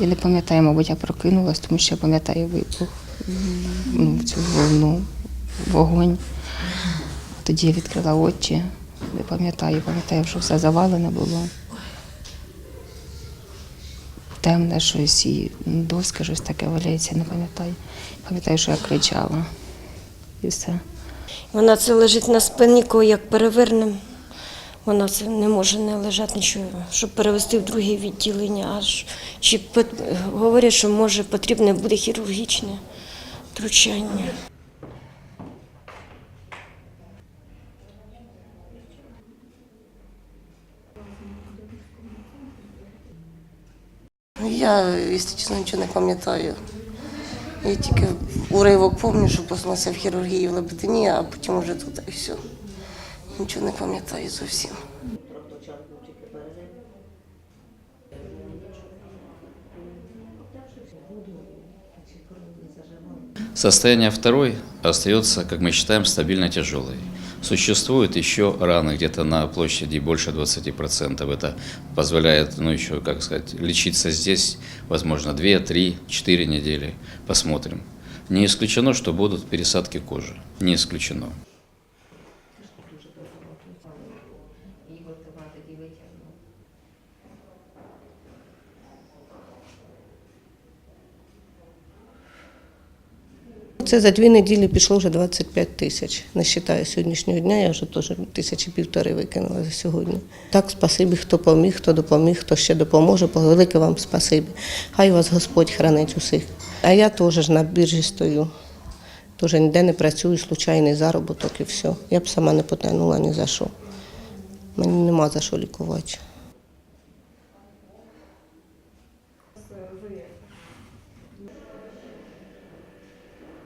Я не пам'ятаю, мабуть, я прокинулась, тому що я пам'ятаю вибух, м, ну, цю волну, вогонь. Тоді я відкрила очі, не пам'ятаю, пам'ятаю, що все завалене було. Темне щось і доска щось таке валяється, не пам'ятаю. Пам'ятаю, що я кричала. І все. Вона це лежить на спині, коли як перевернемо. Вона це не може не лежати нічого, щоб перевести в друге відділення. Аж чи говорять, що може потрібне буде хірургічне втручання. Я, якщо чесно, нічого не пам'ятаю. Я тільки уривок пам'ятаю, що посунувся в хірургії в Лебедині, а потім вже тут і все. Нічого не пам'ятаю зовсім. Состояние второй остается, как мы считаем, стабильно тяжелой. Существуют еще раны где-то на площади больше 20%. Это позволяет, ну еще, как сказать, лечиться здесь, возможно, 2, 3, 4 недели. Посмотрим. Не исключено, что будут пересадки кожи. Не исключено. Це за дві неділі пішло вже 25 тисяч. Не вважаю сьогоднішнього дня, я вже теж тисячі півтори викинула за сьогодні. Так, спасибі, хто поміг, хто допоміг, хто ще допоможе. Велике вам спасибі. Хай вас Господь хранить усіх. А я теж на біржі стою. Теж ніде не працюю, случайний заробіток і все. Я б сама не потягнула ні за що. Мені нема за що лікувати.